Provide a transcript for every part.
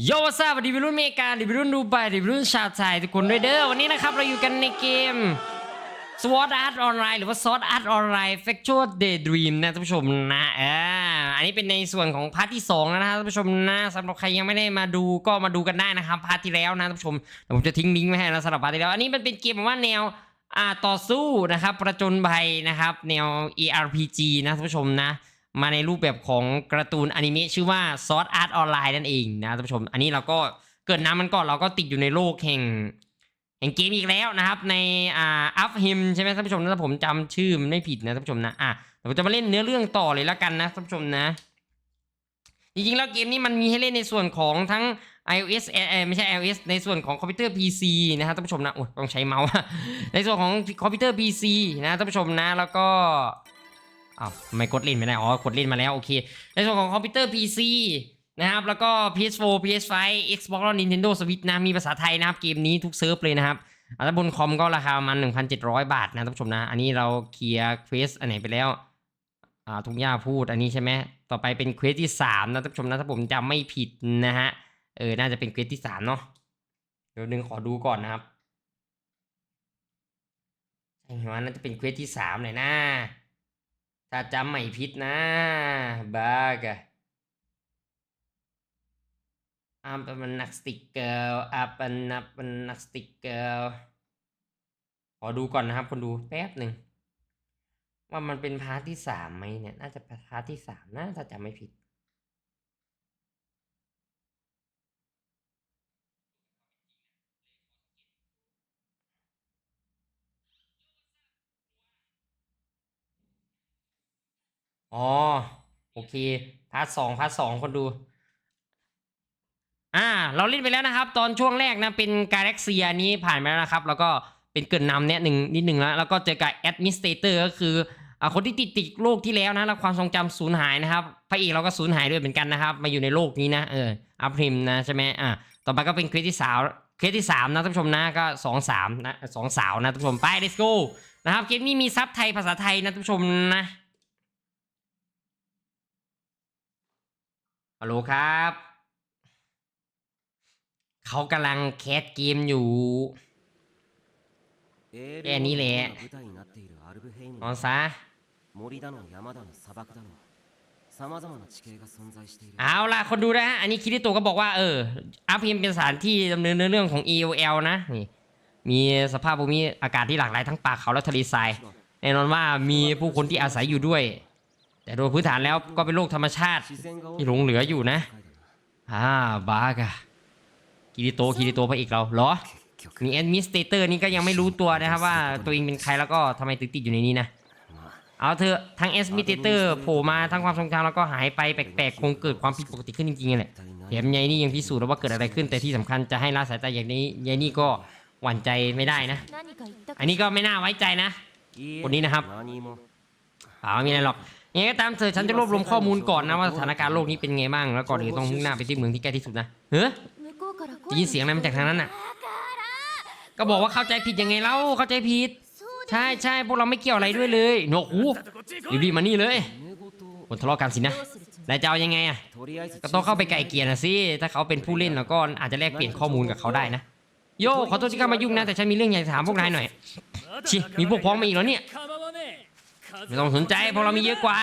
โยซาสวัสดีวัยรุ่นอเมริกาดิวัยรุ่นดูไบดิวัยรุ่นชาวไทยทุกคนด้วยเด้อวันนี้นะครับเราอยู่กันในเกม Sword Art Online หรือว่า Sword Art Online Factual Daydream นะท่านผู้ชมนะอ่าอันนี้เป็นในส่วนของพาร์ทที่2แล้วนะครับท่านผู้ชมนะสำหรับใครยังไม่ได้มาดูก็มาดูกันได้นะครับพาร์ทที่แล้วนะท่านผู้ชมเดี๋ยวผมจะทิ้งลิงก์ไว้ให้นะสำหรับพาร์ทที่แล้ว อันนี้มันเป็นเกมแบบว่าแนวอ่าต่อสู้นะครับประจนภัยนะครับแนว ARPG นะท่านผู้ชมนะ มาในรูปแบบของการ์ตูนอนิเมะชื่อว่า Sword Art Online นั่นเองนะท่านผู้ชม อันนี้เราก็เกิดน้ำมันก่อนเราก็ติดอยู่ในโลกแห่งแห่งเกมอีกแล้วนะครับ ในอ่าอัฟฮิมใช่ไหมท่านผู้ชมถ้าผมจำชื่อมันไม่ผิดนะท่านผู้ชมนะอะเราจะมาเล่นเนื้อเรื่องต่อเลยแล้วกันนะท่านผู้ชมนะจริงๆแล้วเกมนี้มันมีให้เล่นในส่วนของทั้ง iOS เอ่อไม่ใช่ iOS ในส่วนของคอมพิวเตอร์ PC นะครับท่านผู้ชมนะโอ้ต้องใช้เมาส์ในส่วนของคอมพิวเตอร์ PC นะท่านผู้ชมนะแล้วก็ อ้าวทำไม่กดล่นไม่ได้ อ๋อ กดล่นมาแล้ว โอเค ในส่วนของคอมพิวเตอร์ PC นะครับ แล้วก็ PS4 PS5 Xbox แล้ว Nintendo Switch นะ มีภาษาไทยนะครับ เกมนี้ทุกเซิร์ฟเลยนะครับอ่าถ้บนคอมก็ราคาประมาณ1,700 บาทนะท่านผู้ชมนะ อันนี้เราเคลียร์เควสอันไหนไปแล้ว อ่า ทุกย่าพูดอันนี้ใช่ไหม ต่อไปเป็นเควสที่สามนะท่านผู้ชมนะ ถ้าผมจำไม่ผิดนะฮะ เออ น่าจะเป็นเควสที่สามเนาะ เดี๋ยวนึงขอดูก่อนนะครับใช่ไหมว่าน่าจะเป็นเควสที่สามเลยนะ ถ้าจำไม่ผิดนะบ้ากะอาเป็นนักสติกเกอร์อาปันนักเป็นนักสติกเกอร์ขอดูก่อนนะครับ คนดูแป๊บหนึ่งว่ามันเป็นพาร์ทที่สามไหมเนี่ย น่าจะเป็นพาร์ทที่สามนะถ้าจำไม่ผิด อ๋อ โอเค พาร์ทสองพาร์ทสองคนดู อ่า เราเล่นไปแล้วนะครับ ตอนช่วงแรกนะ เป็นกาแล็กเซียนี้ผ่านไปแล้วนะครับ แล้วก็เป็นเกรินนำเนี่ยหนึ่งนิดหนึ่งแล้ว แล้วก็เจอกับแอดมิสเตเตอร์ก็คืออ่าคนที่ติดติดโลกที่แล้วนะ แล้วความทรงจำสูญหายนะครับ พระเอกเราก็สูญหายด้วยเหมือนกันนะครับ มาอยู่ในโลกนี้นะ เออ อัพริมนะใช่ไหมอ่าต่อไปก็เป็นเควสที่สาวเควสที่สามนะท่านผู้ชมนะก็สองสามนะสองสาวนะท่านผู้ชมไป let's go นะครับเกมนี้มีซับไทยภาษาไทยนะท่านผู้ชมนะ ฮัลโหลครับ เขากำลังแคสเกมอยู่แค่นี้แหละนอนซะเอาล่ะ คนดูนะอันนี้คิริโตัวก็บอกว่า เออ อัพพิมเป็นสถานที่ดำเนินเรื่องของ EOL นะ นี่ มีสภาพภูมิอากาศที่หลากหลายทั้งป่าเขาและทะเลทราย แน่นอนว่ามีผู้คนที่อาศัยอยู่ด้วย แต่โดยพื้นฐานแล้วก็เป็นโรคธรรมชาติที่หลงเหลืออยู่นะอ่าบากะกิริโตกิริโตพระเอกเราเหรอมีแอดมิสเตอร์นี่ก็ยังไม่รู้ตัวนะครับว่าตัวเองเป็นใครแล้วก็ทำไมติดติดอยู่ในนี้นะเอาเถอะทั้งแอสมิสเตอร์โผล่มาทั้งความทรงจำแล้วก็หายไปแปลกๆ คงเกิดความผิดปกติขึ้นจริงๆแหละแถมยายนี่ยังพิสูจน์แล้วว่าเกิดอะไรขึ้นแต่ที่สำคัญจะให้ละสายตาอย่างนี้ยายนี่ก็หวั่นใจไม่ได้นะ อันนี้ก็ไม่น่าไว้ใจนะคนนี้นะครับเปล่าไม่มีอะไรหรอก ยังไงตามเธอฉันจะรวบรวมข้อมูลก่อนนะว่าสถานการณ์โลกนี้เป็นไงบ้างแล้วก่อนอื่ต้องมุ่งหน้าไปที่เมืองที่ใกล้ที่สุดนะเฮ้ยได้ยินเสียงอะไรมาจากทางนั้นน่ะ ก็บอกว่าเข้าใจผิดยังไงเล่าเข้าใจผิด ใช่ใช่พวกเราไม่เกี่ยวอะไรด้วยเลยหนวกหูรีบๆมานี่เลยคนทะเลาะกันสินะนายจะเอายังไงอะก็ต้องเข้าไปไก่เกียร์นะสิถ้าเขาเป็นผู้เล่นแล้วก็อาจจะแลกเปลี่ยนข้อมูลกับเขาได้นะโยขอโทษที่เข้ามายุ่งนะแต่ฉันมีเรื่องใหญ่ถามพวกนายหน่อยชิมีพวกพ้องมาอีกแล้วเนี่ย ไม่ต้องสนใจพวกเรามีเยอะกว่า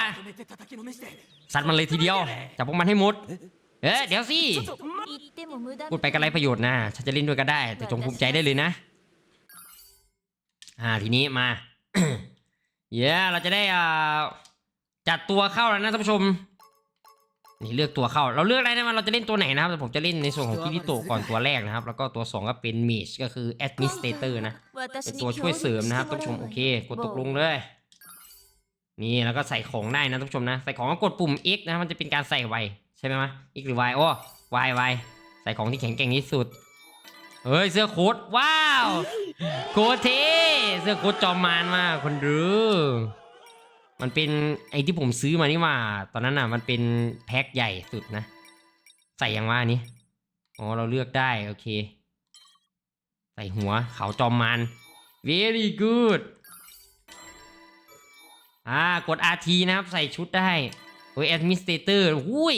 สัตว์มันเลยทีเดียวจับพวกมันให้หมด เอ๊ะเดี๋ยวสิพูดไปกันไรประโยชน์นะฉันจะเล่นด้วยก็ได้ แต่จงภูมิใจได้เลยนะ อ่าทีนี้มาเย้เราจะได้อ่าจัดตัวเข้าแล้วนะท่านผู้ชมนี่เลือกตัวเข้า เราเลือกอะไรนะมันเราจะเล่นตัวไหนนะครับแต่ผมจะเล่นในส่วนของคิริโตก่อนตัวแรกนะครับ แล้วก็ตัว 2 ก็เป็นมิชก็คือแอดมิสเตอร์นะเป็นตัวช่วยเสริมนะครับท่านผู้ชมโอเคกดตกลงเลย นี่แล้วก็ใส่ของได้นะท่านผู้ชมนะ ใส่ของก็กดปุ่ม X นะมันจะเป็นการใส่ไวใช่ไหมมะ X หรือ Y โอ้ Y Y ใส่ของที่แข็งแกร่งที่สุดเฮ้ยเสื้อโค้ทว้าวโค้ทเทเสื้อโค้ทจอมมารมากคนดูมันเป็นไอ้ที่ผมซื้อมานี่มาตอนนั้นน่ะ มันเป็นแพ็คใหญ่สุดนะ ใส่ยังว่านี้อ๋อเราเลือกได้โอเค ใส่หัวเขาจอมมาร very good อ่ากด RT นะครับใส่ชุดได้โอ้ย administrator หุ้ย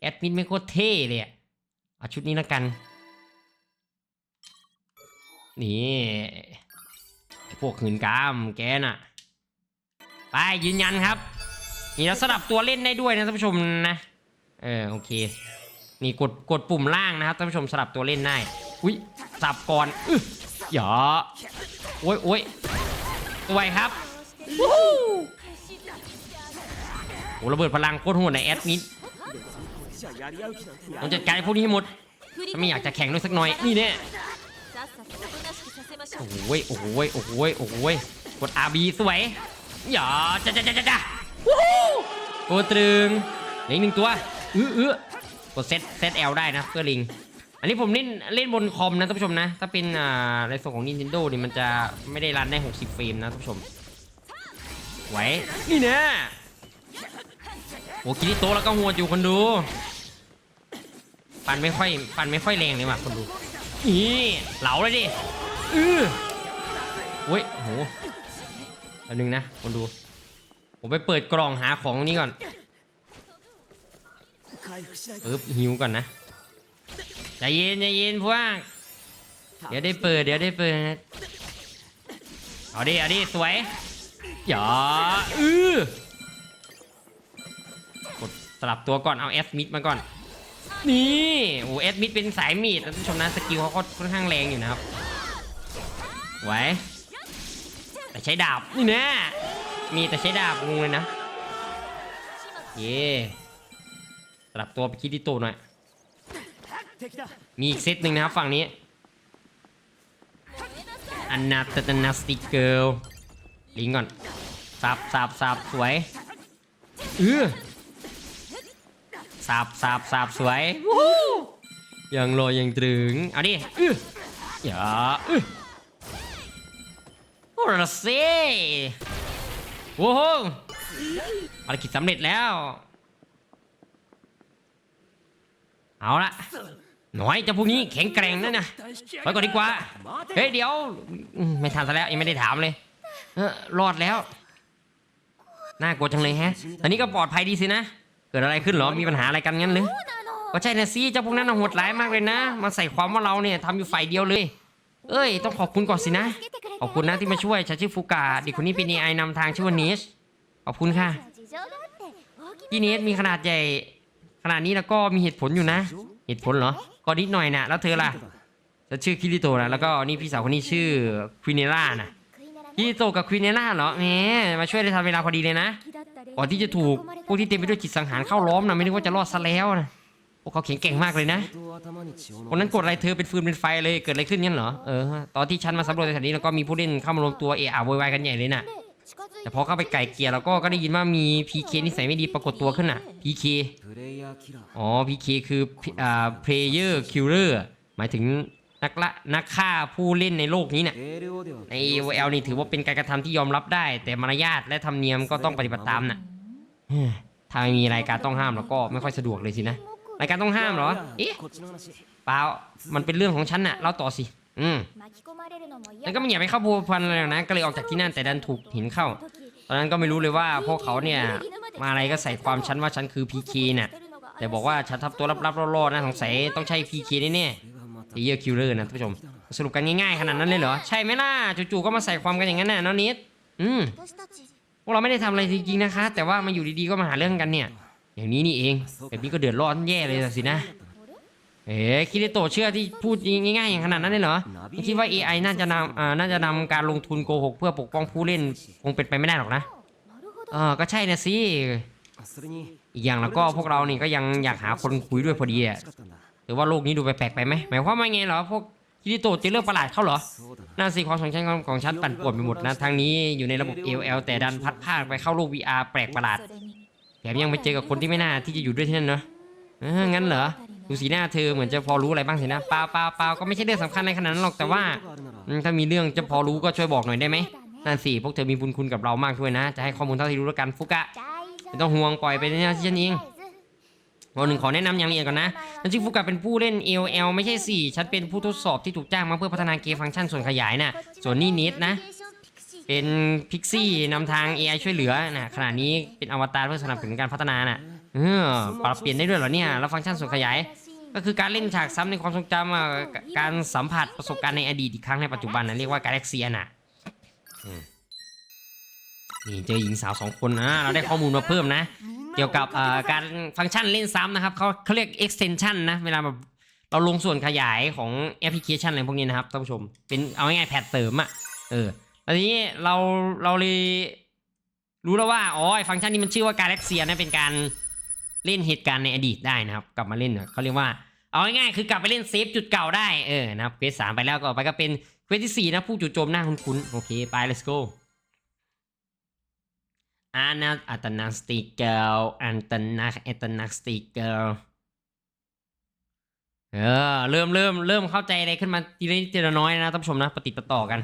แอดมินไม่โคตรเท่เลยอะเอาชุดนี้แล้วกัน นี่พวกหืนกามแกน่ะ ไปยืนยันครับ นี่แล้วสลับตัวเล่นได้ด้วยนะท่านผู้ชมนะ เออโอเค นี่กดกดปุ่มล่างนะครับท่านผู้ชมสลับตัวเล่นได้ อุ้ยสับก่อนอื้อหยอโอ้ยโอ้ยสวยครับ โอ้โหระเบิดพลังโคตรโหดในแอดมิดต้องจัดการพวกนี้ให้หมดไม่อยากจะแข่งด้วยสักหน่อย นี่เนี่ยโอ้ยโอ้ยโอ้ยโอ้ยกดอาบีสวยอย่าจ้าจ้าจ้าจ้าวู้หกดตรึงเลือหนึ่งตัวเออเออกดเซตเซตแอลได้นะเพื่อลิง อันนี้ผมเล่นเล่นบนคอมนะท่านผู้ชมนะ ถ้าเป็นอ่าในส่วนของ Nintendo นี่มันจะไม่ได้รันได้ 60 เฟรมนะท่านผู้ชม ไว้ นี่แน่โอ้กินิโตแล้วก็หัวอยู่คนดูฟันไม่ค่อยฟันไม่ค่อยแรงเลยว่ะคนดู นี่เหลาเลยดิอือโอ้ยโหอันหนึ่งนะคนดู ผมไปเปิดกล่องหาของนี้ก่อนเออหิวก่อนนะใจเย็นใจเย็นพวกเดี๋ยวได้เปิด เดี๋ยวได้เปิด เอาดิ เอาดิ สวย หยออือกดสลับตัวก่อนเอาแอสมิดมาก่อน นี่โอ้แอดมิดเป็นสายมีดนะท่านผู้ชมนะสกิลเขาค่อนข้างแรงอยู่นะครับไหวแต่ใช้ดาบนี่แน่มีแต่ใช้ดาบงงเลยนะเย่สลับตัวไปคิดที่ตัวหน่อยมีอีกเซตหนึ่งนะครับฝั่งนี้อันนาตนาสติกเกิลลิงก่อน สับสับสับสวยเออสับสับสับสวยวู้ฮู้ยังรอยังตรึงเอาดิเอออย่าเออโอ้ละเซ่โว้โหภารกิจสำเร็จแล้ว เอาละหน่อยเจ้าพวกนี้แข็งแกร่งนั่นนะไปก่อนดีกว่า เฮ้ยเดี๋ยวอืมไม่ทันซะแล้วยังไม่ได้ถามเลยเออรอดแล้ว น่ากลัวจังเลยแฮะ ตอนนี้ก็ปลอดภัยดีสินะ เกิดอะไรขึ้นหรอ มีปัญหาอะไรกันงั้นหรือก็ใช่นะซี่เจ้าพวกนั้นโหดร้ายมากเลยนะ มาใส่ความว่าเราเนี่ยทำอยู่ฝ่ายเดียวเลย เอ้ย ต้องขอบคุณก่อนสินะ ขอบคุณนะที่มาช่วย ฉันชื่อฟูกาดิกคนนี้เป็นเอไอนำทางชื่อว่านิชขอบคุณค่ะที่นิชมีขนาดใหญ่ ขนาดนี้แล้วก็มีเหตุผลอยู่นะ เหตุผลเหรอ ก็นิดหน่อยนะแล้วเธอล่ะจะชื่อคิริโตนะแล้วก็นี่พี่สาวคนนี้ชื่อควินิล่านะ ยี่โตกับควีนเนน่าเหรอแหมมาช่วยได้ทันเวลาพอดีเลยนะก่อนที่จะถูกพวกที่เต็มไปด้วยจิตสังหารเข้าล้อมนะไม่นึกว่าจะรอดซะแล้วนะพวกเขาเข็งเก่งมากเลยนะวันนั้นกดอะไรเธอเป็นฟืนเป็นไฟเลยเกิดอะไรขึ้นงั้นเหรอเออตอนที่ฉันมาสำรวจสถานีแล้วก็มีผู้เล่นเข้ามารวมตัวเอะอะโวยวายกันใหญ่เลยน่ะแต่พอเข้าไปไก่เกียร์เราก็ก็ได้ยินว่ามีพีเคนิสัยไม่ดีปรากฏตัวขึ้นน่ะพีเคอ๋อพีเคคืออ่าเพลเยอร์คิลเลอร์หมายถึง นักละนักฆ่าผู้เล่นในโลกนี้เนี่ยใน AOL นี่ถือว่าเป็นการกระทำที่ยอมรับได้ แต่มารยาทและธรรมเนียมก็ต้องปฏิบัติตามนะถ้าไม่มีรายการต้องห้ามแล้วก็ไม่ค่อยสะดวกเลยสินะรายการต้องห้ามเหรอเอ๊ะปล่ามันเป็นเรื่องของฉันน่ะเล่าต่อสิอืมแล้วก็ไม่อยากไปเข้าพัวพันอะไรนะก็เลยออกจากที่นั่นแต่ดันถูกหินเข้า ตอนนั้นก็ไม่รู้เลยว่าพวกเขาเนี่ยมาอะไรก็ใส่ความฉันว่าฉันคือพีเคน่ะแต่บอกว่าฉันทับตัวรับๆล่อๆนะสงสัยต้องใช่พีเคแน่ๆ เทเยอร์คิลเลอร์นะท่านผู้ชม สรุปกันง่ายๆขนาดนั้นเลยเหรอ ใช่ไหมล่ะจู่ๆก็มาใส่ความกันอย่างนั้นน่ะน้องนิดอืมพวกเราไม่ได้ทำอะไรจริงๆนะคะ แต่ว่ามาอยู่ดีๆก็มาหาเรื่องกันเนี่ย อย่างนี้นี่เองแบบนี้ก็เดือดร้อนแย่เลยสินะเอ๋คิดได้โตเชื่อที่พูดง่ายๆอย่างขนาดนั้นเลยเหรอคิดว่า AI น่าจะนำอ่าน่าจะนำการลงทุนโกหกเพื่อปกป้องผู้เล่นคงเป็นไปไม่ได้หรอกนะเออก็ใช่นะสิอีกอย่างแล้วก็พวกเรานี่ก็ยังอยากหาคนคุยด้วยพอดีอะ หรือว่าโลกนี้ดูแปลกไปไหมหมายความว่าไงเหรอพวกคิริโตติเรื่องประหลาดเข้าเหรอน่าสิความสงสัยของฉันปั่นป่วนไปหมดนะทางนี้อยู่ในระบบ LL แต่ดันพัดพาไปเข้าโลก VR แปลกประหลาดแถมยังไปเจอกับคนที่ไม่น่าที่จะอยู่ด้วยที่นั่นเนาะงั้นเหรอดูสีหน้าเธอเหมือนจะพอรู้อะไรบ้างสินะเปล่าเปล่าเปล่าก็ไม่ใช่เรื่องสำคัญในขนาดนั้นหรอกแต่ว่าถ้ามีเรื่องจะพอรู้ก็ช่วยบอกหน่อยได้ไหมนั่นสิพวกเธอมีบุญคุณกับเรามากด้วยนะ จะให้ข้อมูลเท่าที่รู้แล้วกันฟุกะไม่ต้องห่วงปล่อยไปเนี่ยที่ฉันเอง วอลหนึ่งขอแนะนำอย่างละเอียดก่อนนะนันชื่อฟุกะเป็นผู้เล่น AOL ไม่ใช่ 4 ฉันเป็นผู้ทดสอบที่ถูกจ้างมาเพื่อพัฒนาเกมฟังก์ชันส่วนขยายนะส่วนนี่นิดนะ เป็นพิกซี่นำทาง AI ช่วยเหลือนะขณะนี้เป็นอวตารเพื่อสนับสนุนการพัฒนานะ่ะเออปรับเปลี่ยนได้ด้วยเหรอเนี่ยแล้วฟังก์ชันส่วนขยาย ก็คือการเล่นฉากซ้ำในความทรงจำการสัมผัสประสบการณ์ในอดีตอีกครั้งในปัจจุบันนะเรียกว่ากาแล็กซี่อัน่ะ นี่เจอหญิงสาวสองคนนะเราได้ข้อมูลมาเพิ่มนะ เกี่ยวกับการฟังก์ชันเล่นซ้ำนะครับเขาเขาเรียก extension นะ เวลาแบบเราลงส่วนขยายของแอปพลิเคชันอะไรพวกนี้นะครับท่านผู้ชม เป็นเอาง่ายๆแพทเสริมอะเออแล้วทีนี้เราเราเลยรู้แล้วว่าอ๋อฟังก์ชันนี้มันชื่อว่า Galaxy นะเป็นการเล่นเหตุการณ์ในอดีตได้นะครับ กลับมาเล่นเนี่ยเขาเรียกว่าเอาง่ายๆคือกลับไปเล่นเซฟจุดเก่าได้เออนะครับเควสสามไปแล้วก็ไปก็เป็นเควสที่สี่นะผู้จู่โจมหน้าคุ้นๆโอเคไป let's go อานาอัตนาสติเกลอันตนาอัตนาสติเกลเออเริ่มเริ่มเริ่มเข้าใจอะไรขึ้นมาทีละนิดทีละน้อยนะท่านผู้ชมนะปฏิปต่อกัน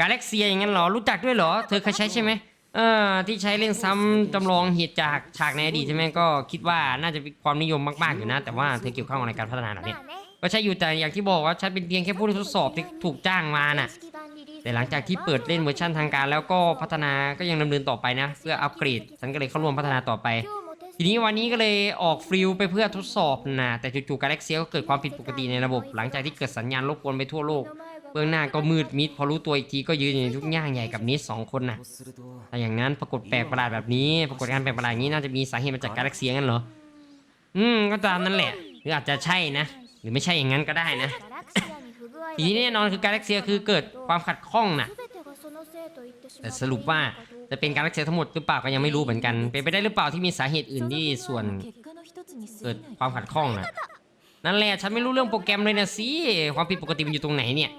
กาแล็กเซียอย่างนั้นหรอรู้จักด้วยหรอ เธอเคยใช้ใช่ไหมเออที่ใช้เล่นซ้ำจำลองเหตุจากฉากในอดีตใช่ไหมก็คิดว่าน่าจะมีความนิยมมากๆอยู่นะ แต่ว่าเธอเกี่ยวข้องอะไรการพัฒนาเหล่านี้ก็ใช่อยู่แต่อย่างที่บอกว่าฉันเป็นเพียงแค่ผู้ทดสอบที่ถูกจ้างมาน่ะ แต่หลังจากที่เปิดเล่นเวอร์ชันทางการ แล้วก็พัฒนาก็ยังดำเนินต่อไปนะ เพื่ออัปเกรดฉันก็เลยเข้าร่วมพัฒนาต่อไป ทีนี้วันนี้ก็เลยออกฟิวไปเพื่อทดสอบนะแต่จู่ๆกาแล็กเซียก็เกิดความผิดปกติในระบบ หลังจากที่เกิดสัญญาณรบกวนไปทั่วโลกเบื้องหน้าก็มืดมิดพอรู้ตัวอีกทีก็ยืนอยู่ทุกย่างใหญ่กับนี้สองคนนะแต่อย่างนั้นปรากฏแปลกประหลาดแบบนี้ ปรากฏการแปลกประหลาดนี้น่าจะมีสาเหตุมาจากกาแล็กเซียงั้นเหรอ อืม ก็ตามนั้นแหละ หรืออาจจะใช่นะ หรือไม่ใช่อย่างนั้นก็ได้นะ สีแน่นอนคือกาแล็กเซียคือเกิดความขัดข้องนะแต่สรุปว่าจะเป็นกาแล็กเซียทั้งหมดหรือเปล่าก็ยังไม่รู้เหมือนกัน เป็นไปได้หรือเปล่าที่มีสาเหตุอื่นที่ส่วนเกิดความขัดข้องนะนั่นแหละฉันไม่รู้เรื่องโปรแกรมเลยนะสิความผิดปกติมันอยู่ตรงไหนเนี่ย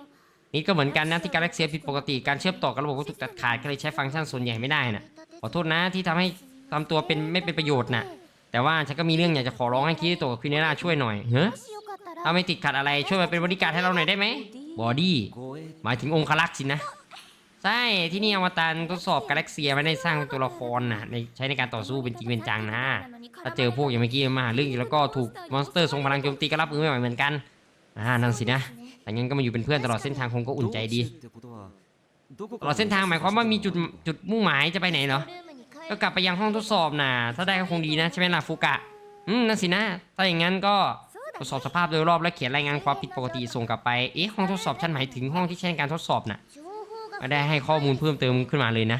นี่ก็เหมือนกันนะที่กาแล็กเซียผิดปกติการเชื่อมต่อกับระบบวัตถุตัดขาดก็เลยใช้ฟังก์ชันส่วนใหญ่ไม่ได้นะขอโทษนะที่ทำให้ทำตัวเป็นไม่เป็นประโยชน์นะแต่ว่าฉันก็มีเรื่องอยากจะขอร้องให้คิดตัวกับควิเนล่าช่วยหน่อยเฮ้ ถ้าไม่ติดขัดอะไรช่วยมาเป็นบริการให้เราหน่อยได้ไหมบอดี้หมายถึงองค์ลักษ์สินะ ใช่ที่นี่อมตันทดสอบกาแล็กเซียไม่ได้สร้างเป็นตัวละครนะในใช้ในการต่อสู้เป็นจริงเป็นจังนะถ้าเจอพวกอย่างเมื่อกี้มาหาเรื่องแล้วก็ถูกมอนสเตอร์ทรงพลังโจมตีก็รับมือไม่ไหวเหมือนกันอ่านั่นสินะแต่งั้นก็มาอยู่เป็นเพื่อนตลอดเส้นทางคงก็อุ่นใจดีตลอดเส้นทางหมายความว่ามีจุดจุดมุ่งหมายจะไปไหนเหรอก็กลับไปยังห้องทดสอบนะถ้าได้ก็คงดีนะใช่ไหมล่ะฟูกะ อืมนั่นสินะ ถ้าอย่างนั้นก็ ทดสอบสภาพโดยรอบและเขียนรายงานความผิดปกติส่งกลับไป เอ๊ะห้องทดสอบชั้นหมายถึงห้องที่ใช้ในการทดสอบนะ่ะก็ได้ให้ข้อมูลเพิ่มเติมขึ้นมาเลยนะ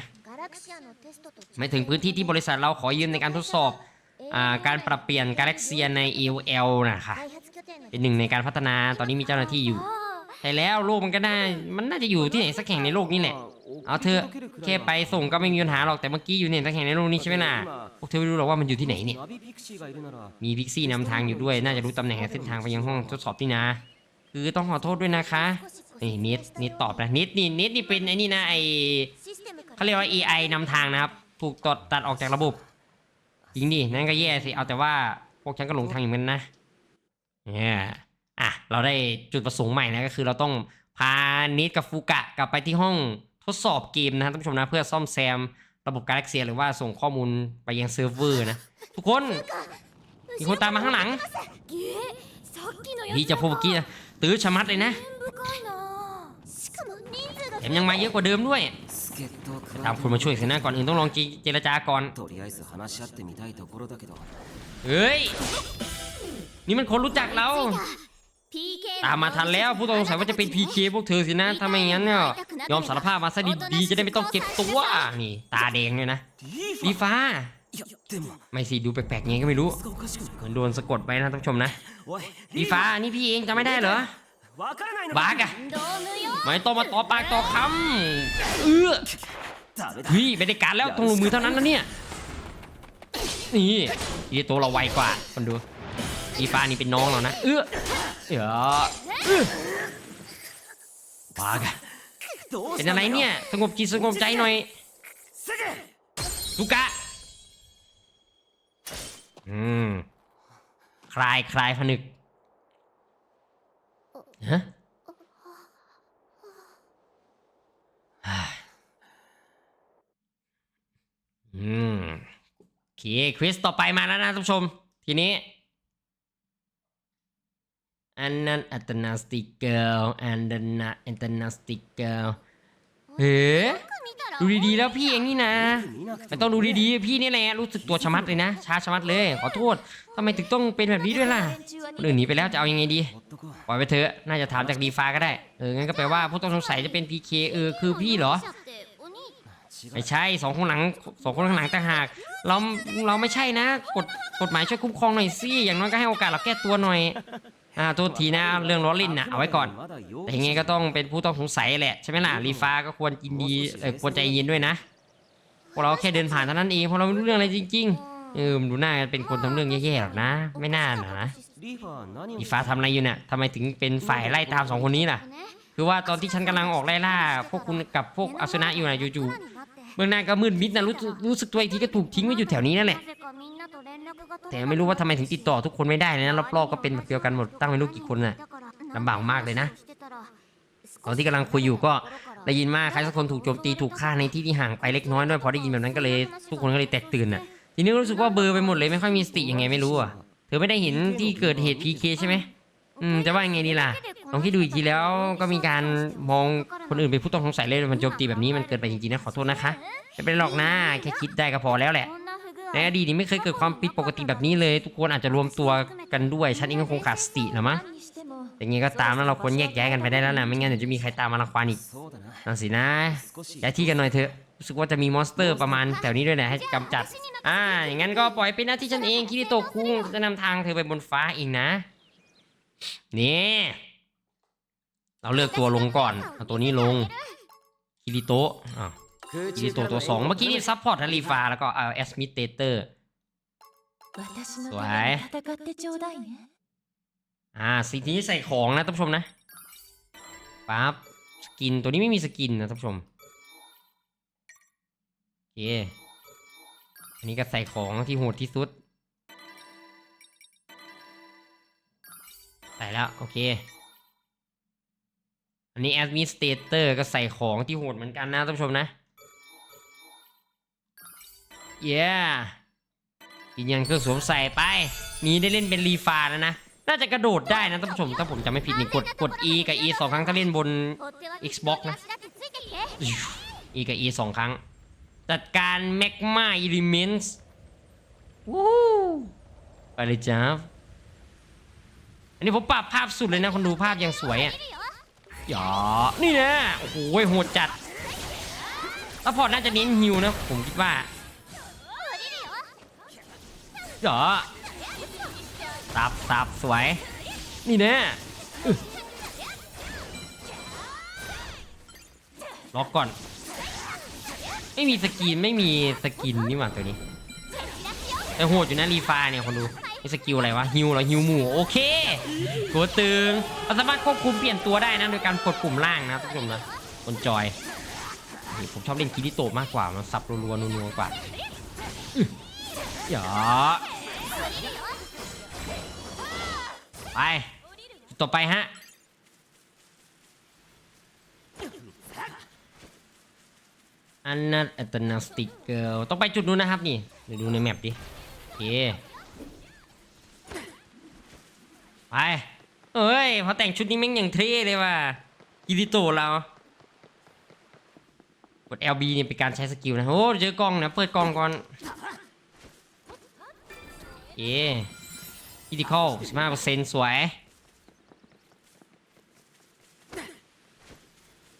ไม่ถึงพื้นที่ที่บริษัทเราขอยืมในการทดสอบอการปรับเปลี่ยนกาแล็กเซียใน AOL นะคะเป็นหนึ่งในการพัฒนาตอนนี้มีเจ้าหน้าที่อยู่แต่แล้วโลกมันก็ได้มันน่าจะอยู่ที่ไหนสักแห่งในโลกนี้แหละ เอาเธอแค่ไปส่งก็ไม่มีปัญหาหรอกแต่เมื่อกี้อยู่เนี่ยตั้งแต่ในโลกนี้ใช่ไหมน่ะพวกเธอไม่รู้หรอกว่ามันอยู่ที่ไหนเนี่ยมีพิกซี่นำทางอยู่ด้วยน่าจะรู้ตำแหน่งเส้นทางไปยังห้องทดสอบที่นะ คือต้องขอโทษด้วยนะคะนี่นิดนิดตอบนะนิดนี่นิดนี่เป็นไอ้นี่นะไอเขาเรียกว่า AI นำทางนะครับถูกตัดตัดออกจากระบบจริงดินั่นก็แย่สิเอาแต่ว่าพวกฉันก็หลงทางอยู่เหมือนนะเนี่ยอะเราได้จุดประสงค์ใหม่นะก็คือเราต้องพานิดกับฟูกะกลับไปที่ห้อง ทดสอบเกมนะท่านผู้ชมนะเพื่อซ่อมแซมระบบกาแล็กเซียหรือว่าส่งข้อมูลไปยังเซิร์ฟเวอร์นะทุกคนมีคนตามมาข้างหลังพี่จะพูดกี้นะตื้อชะมัดเลยนะแถมยังมาเยอะกว่าเดิมด้วยตามคนมาช่วยสินะก่อนอื่นต้องลองเจรจาก่อนเฮ้ยนี่มันคนรู้จักเรา ตามมาทันแล้วผู้ต้องสงสัยว่าจะเป็นพีเคพวกเธอสินะถ้าไม่งั้นเนี่ยยอมสารภาพมาซะดีๆจะได้ไม่ต้องเก็บตัวนี่ตาแดงเลยนะดีฟ้าไม่สิดูแปลกๆไงก็ไม่รู้เหมือนโดนสะกดไปนะท่านชมนะดีฟ้านี่พี่เองจะไม่ได้เหรอบากอะไม่ต้องมาต่อปากต่อคำเออพี่ไม่นด้การแล้วต้องลงมือเท่านั้นนะเนี่ยนี่ตัวเราไวกว่าคนดู อีฟ้านี่เป็นน้องเรานะ เอื้อเดี๋ยวบ้ากะเป็นอะไรเนี่ย สงบจิตสงบใจหน่อยลูกะ อืม คลายคลายผนึก ฮะอืมโอเคควิสต่อไปมาแล้วนะท่านผู้ชม ทีนี้ อันนั้นอัตนาสติกเกิลอันนั้นอัตนาสติกเกิลเฮ้ดูดีๆแล้วพี่อย่างนี้นะมันต้องดูดีๆพี่นี่แหละรู้สึกตัวชะมัดเลยนะช้าชะมัดเลย ขอโทษทำไมถึงต้องเป็นแบบนี้ด้วยล่ะคนอื่นหนีไปแล้วจะเอายังไงดีปล่อยไปเถอะน่าจะถามจากดีฟ้าก็ได้เอองั้นก็แปลว่าผู้ต้องสงสัยจะเป็นพีเคเออคือพี่เหรอไม่ใช่สองคนหลังสองคนข้างหลังต่างหากเราเราไม่ใช่นะกฎกฎหมายช่วยคุ้มครองหน่อยสิอย่างน้อยก็ให้โอกาสเราแก้ตัวหน่อย อ่าโทษทีนะเรื่องล้อเล่นนะเอาไว้ก่อน แต่ยังไงก็ต้องเป็นผู้ต้องสงสัยแหละใช่ไหมล่ะรีฟ้าก็ควรยินดีควรใจเย็นด้วยนะพวกเราแค่เดินผ่านเท่านั้นเองเพราะเราไม่รู้เรื่องอะไรจริงๆเออดูหน้าเป็นคนทำเรื่องแย่ๆหรอกนะ ไม่น่านะรีฟ้าทำอะไรอยู่เนี่ยทำไมถึงเป็นฝ่ายไล่ตามสองคนนี้ล่ะ คือว่าตอนที่ฉันกำลังออกไล่ล่าพวกคุณกับพวกอสุนะอยู่นะจู่ๆ เบื้องหน้าก็มืดมิดนะรู้สึกรู้สึกตัวอีกทีก็ถูกทิ้งไว้อยู่แถวนี้นั่นแหละ แต่ไม่รู้ว่าทำไมถึงติดต่อทุกคนไม่ได้เลยนะรอบๆก็เป็นแบบเดียวกันหมดตั้งไม่รู้กี่คนน่ะลำบากมากเลยนะตอนที่กำลังคุยอยู่ก็ได้ยินมาใครสักคนถูกโจมตีถูกฆ่าในที่ที่ห่างไปเล็กน้อยด้วยพอได้ยินแบบนั้นก็เลยทุกคนก็เลยแตกตื่นน่ะทีนี้รู้สึกว่าเบอร์ไปหมดเลยไม่ค่อยมีสติยังไงไม่รู้อะเธอไม่ได้เห็นที่เกิดเหตุ PK ใช่ไหมืมจะว่ายังไงดีล่ะลองคิดดูอีกทีแล้วก็มีการมองคนอื่นเป็นผู้ต้องสงสัยเลยมันโจมตีแบบนี้มันเกิดไปจริงๆนะขอโทษนะคะไม่เป็นหรอกนะแค่คิดได้ก็พอแล้วแหละในอดีตนี่ไม่เคยเกิดความผิดปกติแบบนี้เลย ทุกคนอาจจะรวมตัวกันด้วย ฉันเองก็คงขาดสติหรอมะอย่างงี้ก็ตามแล้วเราควรแยกแยะกันไปได้แล้วนะไม่งั้นเดี๋ยวจะมีใครตามมาละควานอีกนั่นสินะย้ายที่กันหน่อยเถอะรู้สึกว่าจะมีมอนสเตอร์ประมาณแถวนี้ด้วยนะให้กำจัดอ่าอย่างงั้นก็ปล่อยเป็นหน้าที่ฉันเองคิริโตะคุงจะนำทางเธอไปบนฟ้าเองนะ นี่เราเลือกตัวลงก่อนเอาตัวนี้ลงคิริโตะอะคิริโตะตัวสองเมื่อกี้นี่ซัพพอร์ตทารีฟาแล้วก็เอาเอสมิเตเตอร์สวยอ่าสิ่งนี้ใส่ของนะท่านผู้ชมนะปั๊บสกินตัวนี้ไม่มีสกินนะท่านผู้ชมโอเคอันนี้ก็ใส่ของที่โหดที่สุด ใส่แล้วโอเค อันนี้แอดมิสเตเตอร์ก็ใส่ของที่โหดเหมือนกันนะท่านผู้ชมนะเย้ยืนยันเครื่องสวมใส่ไปนี้ได้เล่นเป็นรีฟาแล้วนะ น่าจะกระโดดได้นะท่านผู้ชม ถ้าผมจำไม่ผิดนี่กดกด E กับ E สองครั้งถ้าเล่นบน Xbox นะ E กับ E สองครั้ง จัดการแมกมาอิลิเมนส์วู้ไปเลยจ้า นนี้ผมปรับภาพสุดเลยนะคนดูภาพยังสวยอะหยอนี่นะโอ้โหโหดจัดแล้วพอร์ตน่าจะเน้นฮิวนะผมคิดว่าหยอตับตับสวย นี่นะอึล็อกก่อน ไม่มีสกินไม่มีสกินนี่หว่าตัวนี้ แต่โหดอยู่นะรีฟาเนี่ยคนดู มีสกิลอะไรวะฮิวเหรอฮิวหมู่โอเคตัวตึงเราสามารถควบคุมเปลี่ยนตัวได้นะโดยการกดปุ่มล่างนะทุกคนนะบนจอยผมชอบเล่นคิริโตะมากกว่ามันสับรัวๆนัวๆกว่าอื้อหยอไปต่อไปฮะอันนัทอัตนาสติกเกอร์ต้องไปจุดนู้นนะครับนี่เดี๋ยวดูในแมปดิโอเค ไปเอ้ยพอแต่งชุดนี้แม่งอย่างเท่เลยว่ะกิริโตเรากด LB เนี่ยเป็นการใช้สกิลนะ โอ้เจอกล้องนะ เปิดกล้องก่อน เอ๊กิริคอลสิบห้าเปอร์เซ็นต์สวย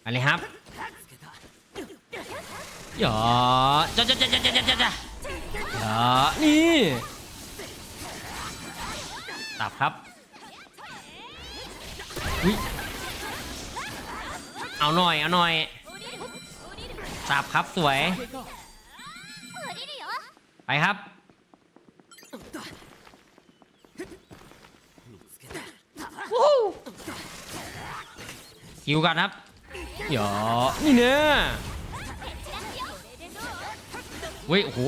อะไรครับหยอจ้าจ้าจ้าจ้าจ้าจ้าจ้าหยอนี่ ตับครับ อุ้ยเอาหน่อยเอาหน่อยตับครับสวย ไปครับ คิวกันครับหยอนี่เนื้อเว้ย โอ้โห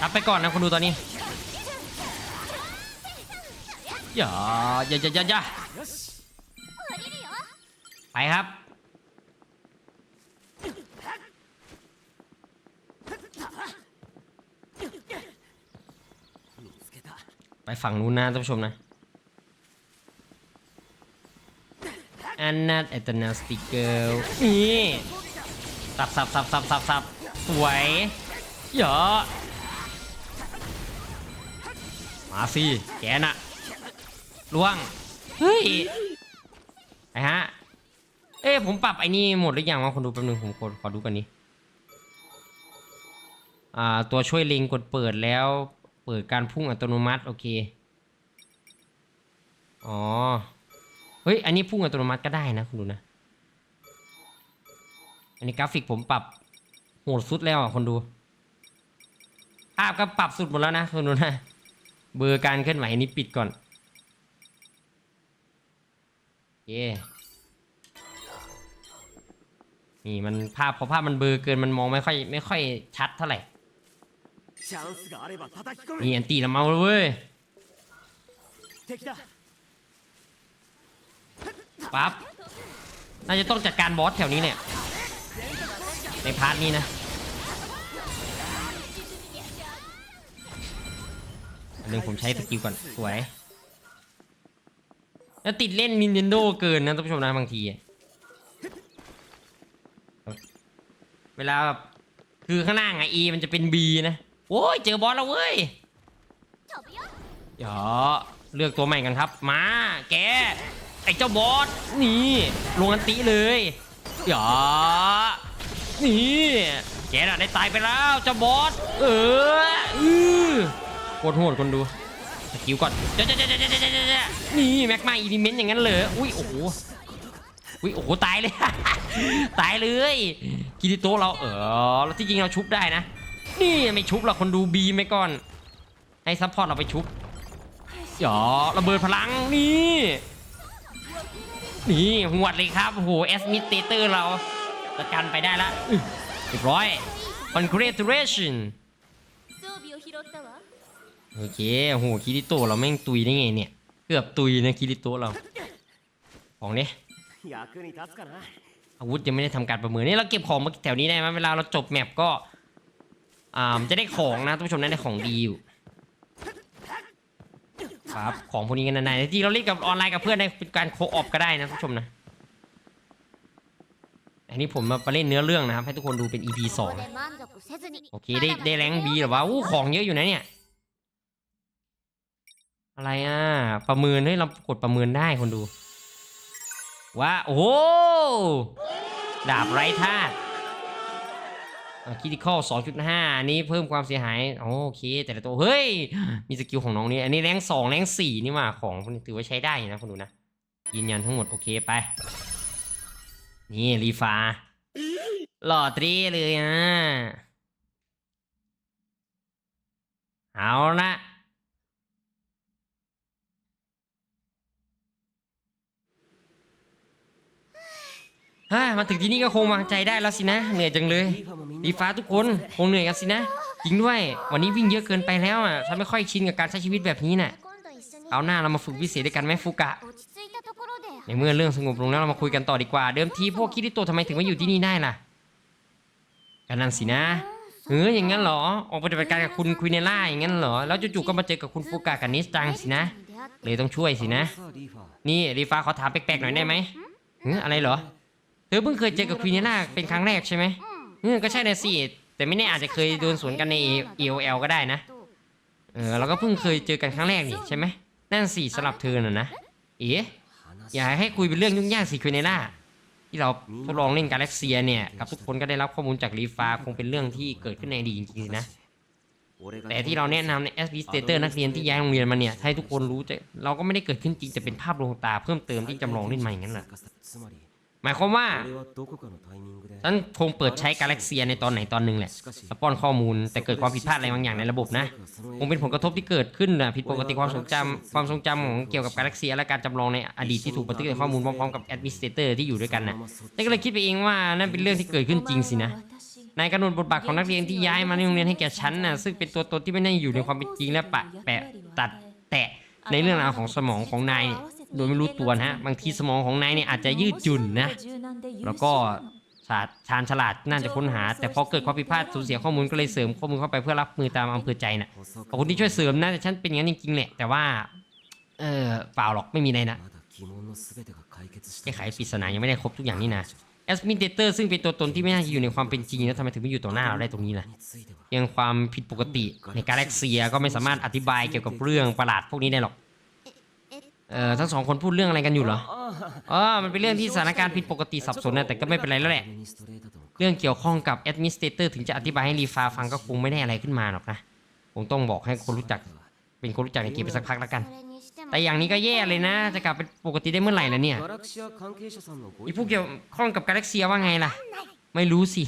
รับไปก่อนนะคนดูตอนนี้ อย่าอย่าอย่าอย่าไปครับ ไปฝั่งนู้นนะท่านผู้ชมนะออันนัทเอตนาสติเกิลนี่สับสับสับสับสับสับสวยเยอะมาสิแกน่ะ ล่วง เฮ้ย ไอ้ฮะ เอ้ผมปรับไอ้นี่หมดหรือยังวะคนดูแป๊บนึงผมขอขอดูกันนี้อ่าตัวช่วยเล็งกดเปิดแล้ว เปิดการพุ่งอัตโนมัติ โอเค อ๋อ เฮ้ย อันนี้พุ่งอัตโนมัติก็ได้นะคุณดูนะ อันนี้กราฟิกผมปรับโหดสุดแล้วอะคนดูภาพก็ปรับสุดหมดแล้วนะคุณดูนะ เบอร์การเคลื่อนไหวอันนี้ปิดก่อน โอ เย่นี่มันภาพพอภาพมันเบลอเกินมันมองไม่ค่อยไม่ค่อยชัดเท่าไหร่นี่อันตีละเมาเว้ยปั๊บน่าจะต้องจัดการบอสแถวนี้เนี่ยในพาร์ทนี้นะหนึ่งผมใช้สกิลก่อนสวย แล้วติดเล่น Nintendo เกินนะท่านผู้ชมนะบางที เวลาแบบคือข้างหน้าไงเอมันจะเป็นบีนะ โอ้ย เจอบอสแล้วเว้ยเดี๋ยเลือกตัวใหม่กันครับ มา แก ไอ้เจ้าบอส นี่ลงอันติเลยเดี๋ยนี่แกน่ะได้ตายไปแล้วเจ้าบอส เอออือโคตหดคนดู สกิลก่อนเจ๊ะเจ๊ะเจ๊ะเจ๊ะเจ๊ะเจ๊ะเจ๊ะนี่แม็กมาอีดิเมนต์อย่างนั้นเลยอุ้ยโอ้โหอุ้ยโอ้โหตายเลย ตายเลยกิริโตะเราเออแล้วที่จริงเราชุบได้นะ นี่ไม่ชุบหรอกคนดูบีไปก่อน ให้ซัพพอร์ตเราไปชุบหยอระเบิดพลังนี่ นี่หวดเลยครับ โอ้โหแอสมิเตเตอร์เราจัดการไปได้ละอื้อเรียบร้อย congratulation 装備を拾ったわ โอเคโอ้โหคิริโตเราแม่งตุยได้ไงเนี่ย เกือบตุยนะคิริโตเรา ของเนี่ยอาวุธยังไม่ได้ทำการประเมินนี่เราเก็บของมาแถวนี้ได้ไหมเวลาเราจบแมปก็อ่าจะได้ของนะท่านผู้ชมนะได้ของดีอยู่ครับของพวกนี้กันนานๆที่เราเล่นกับออนไลน์กับเพื่อนไเป็นการโคออฟก็ได้นะท่านผู้ชมนะอันนี้ผมมาไปเล่นเนื้อเรื่องนะครับ ให้ทุกคนดูเป็น EP 2 โอเค ได้ได้แรงบีหรือว่าอู้ของเยอะอยู่นะเนี่ย อะไรอะ ประเมินให้เรากดประเมินได้คนดู ว่าโอ้โหดาบไร้ธาตุคิดิคอล2.5อันนี้เพิ่มความเสียหาย โอเค แต่ละตัว เฮ้ย มีสกิลของน้องนี่ อันนี้แรงสองแรงสี่นี่หว่าของพวนี้ถือว่าใช้ได้นะคุณดูนะ ยืนยันทั้งหมด โอเคไป นี่รีฟา หล่อตรีเลยอะ เอาละ ฮ่ามาถึงที่นี่ก็คงวางใจได้แล้วสินะ เหนื่อยจังเลยดีฟ้าทุกคนคงเหนื่อยกันสินะจริงด้วย วันนี้วิ่งเยอะเกินไปแล้วอะฉันไม่ค่อยชินกับการใช้ชีวิตแบบนี้น่ะเอาหน้าเรามาฝึกวิเศษด้วยกันไหมฟูกะในเมื่อเรื่องสงบลงแล้วเรามาคุยกันต่อดีกว่า เดิมทีพวกคิดิโตทำไมถึงมาอยู่ที่นี่ได้ล่ะกันนั่นสินะเอออย่างงั้นเหรอออกปฏิบัติการกับคุณคุยในล่าอย่างงั้นเหรอแล้วจู่ๆก็มาเจอกับคุณฟูกะกับนิสจังสินะเลยต้องช่วยสินะ นี่รีฟ้าขอถามแปลกๆหน่อยได้ไหมเอออะไรเหรอ เธอเพิ่งเคยเจอกับควีนีน่าเป็นครั้งแรกใช่ไหมเออก็ใช่นะสิ แต่ไม่แน่อาจจะเคยโดนสวนกันใน EOL ก็ได้นะ เออเราก็เพิ่งเคยเจอกันครั้งแรกนี่ใช่ไหมนั่นสิสลับเธอน่ะนะ เอ๋อย่าให้คุยเป็นเรื่องยุ่งยากสิควีนีน่าที่เราทดลองเล่นกาแล็กเซียเนี่ยกับทุกคนก็ได้รับข้อมูลจากรีฟาคงเป็นเรื่องที่เกิดขึ้นในดีจริงๆนะแต่ที่เราแนะนำใน s b s เตอร์นักเรียนที่ย้ายโรงเรียนมาเนี่ยให้ทุกคนรู้จะเราก็ไม่ได้เกิดขึ้นจริงจะเป็นภาพลวงตาเพิ่มเติมที่จำลองเล่นใหม่างนั้นแหละ หมายความว่าฉันคงเปิดใช้กาแล็กเซียในตอนไหนตอนหนึ่งแหละแล้วป้อนข้อมูลแต่เกิดความผิดพลาดอะไรบางอย่างในระบบนะคงเป็นผลกระทบที่เกิดขึ้นนะผิดปกติความทรงจำความทรงจำของเกี่ยวกับกาแล็กเซีย และการจำลองในอดีตที่ถูกบันทึกในข้อมูลพร้อมๆกับแอดมิสเตอร์ที่อยู่ด้วยกันนะฉันก็เลยคิดไปเองว่านั่นเป็นเรื่องที่เกิดขึ้นจริงสินะในายกำหนดบทบาทของนักเรียนที่ย้ายมาในโรงเรียนให้แก่ฉันนะซึ่งเป็นตัวตนที่ไม่ได้อยู่ในความเป็นจริงและปะแปะตัดแตะในเรื่องราวของสมองของนาย โดยไม่รู้ตัวนะฮะบางทีสมองของนายเนี่ยอาจจะยืดจุ่นนะ แล้วก็ศาชาญฉลาดน่าจะค้นหา แต่พอเกิดความผิดพลาดสูญเสียข้อมูลก็เลยเสริมข้อมูลเข้าไปเพื่อรับมือตามอำเภอใจนะขอบคุณที่ช่วยเสริมนะแต่ฉันเป็นอย่างนั้นจริงๆแหละแต่ว่าเออเปล่าหรอกไม่มีอะไนะแก้ไขปริศนายังไม่ได้ครบทุกอย่างนี่นะแอสมิเดเตอร์ซึ่งเป็นตัวตนที่ไม่น่าจะอยู่ในความเป็นจริงแล้วทำไมถึงไม่อยู่ต่อหน้าเราได้ตรงนี้ล่ะยังความผิดปกติในกาแล็กเซียก็ไม่สามารถอธิบายเกี่ยวกับเรื่องประหลาดพวกนี้ได้หรอก เออทั้งสองคนพูดเรื่องอะไรกันอยู่เหรออ๋อมันเป็นเรื่องที่สถานการณ์ผิดปกติสับสนนะแต่ก็ไม่เป็นไรแล้วแหละ เรื่องเกี่ยวข้องกับแอดมินสเตเตอร์ถึงจะอธิบายให้รีฟาฟังก็คงไม่ได้อะไรขึ้นมาหรอกนะคงต้องบอกให้คนรู้จัก เป็นคนรู้จักในกีไปสักพักแล้วกัน แต่อย่างนี้ก็แย่เลยนะ จะกลับเป็นปกติได้เมื่อไหร่ล่ะเนี่ยไอ้ผู้เกี่ยวข้องกับกาแล็กเซียว่าไงล่ะ ไม่รู้สิ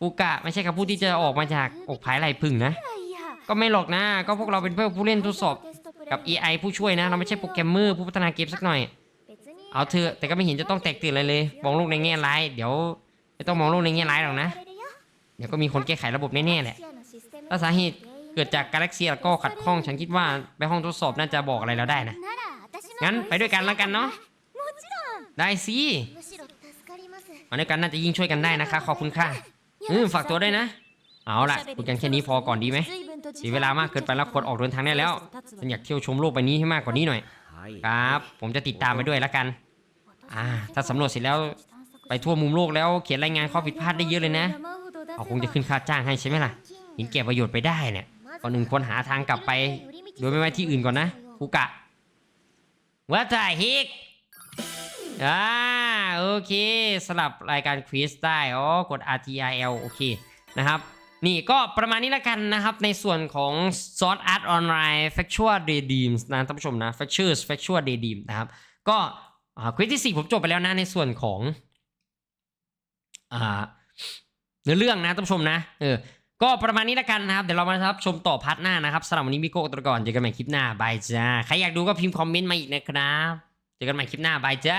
ปูกะไม่ใช่คำพูดที่จะออกมาจากอกภายไหลพึ่งนะ ก็ไม่หรอกนะ ก็พวกเราเป็นเพื่อผู้เล่นทดสอบ กับ AI ผู้ช่วยนะ เราไม่ใช่โปรแกรมเมอร์ผู้พัฒนาเกมสักหน่อย เอาเถอะแต่ก็ไม่เห็นจะต้องแตกตื่นอะไรเลย มองโลกในแง่ร้าย เดี๋ยวไม่ต้องมองโลกในแง่ร้ายหรอกนะ เดี๋ยวก็มีคนแก้ไขระบบแน่ๆแหละ ถ้าสาเหตุเกิดจากกาแล็กซีแล้วก็ขัดข้อง ฉันคิดว่าไปห้องทดสอบน่าจะบอกอะไรเราได้นะ งั้นไปด้วยกันแล้วกันเนาะ ได้สิมาด้วยกันน่าจะยิ่งช่วยกันได้นะคะ ขอบคุณค่ะอืมฝากตัวด้วยนะ เอาล่ะคุยกันแค่นี้พอก่อนดีไหมเสีเวลามากเกินไปแล้วคนออกเดินทางได้แล้วฉันอยากเที่ยวชมโลกใบนี้ให้มากกว่านี้หน่อย ครับ ผมจะติดตามไปด้วยแล้วกัน อ่า ถ้าสำรวจเสร็จแล้วไปทั่วมุมโลกแล้วเขียนรายงานข้อผิดพลาดได้เยอะเลยนะ เอาคงจะขึ้นค่าจ้างให้ใช่ไหมล่ะเห็นแก่ประโยชน์ไปได้เนี่ยก่อนหนึ่งคนหาทางกลับไป โดยไม่ไว้ที่อื่นก่อนนะคูกะว่าจะฮิกอ่าโอเคสลับรายการควีสได้อ๋อกด R T I L โอเคนะครับ นี่ก็ประมาณนี้แล้วกันนะครับ ในส่วนของ Sword Art Online Factual Daydreams นะท่านผู้ชมนะ Factures Factual Daydream นะครับ ก็ควิสที่ 4 ผมจบไปแล้วนะในส่วนของอ่าเนื้อเรื่องนะท่านผู้ชมนะเออก็ประมาณนี้แล้วกันนะครับ เดี๋ยวเรามารับชมต่อพาร์ทหน้านะครับสำหรับวันนี้มิโก้ตัวก่อนเจอกันใหม่คลิปหน้าบายจ้า ใครอยากดูก็พิมพ์คอมเมนต์มาอีกนะครับ เจอกันใหม่คลิปหน้าบายจ้า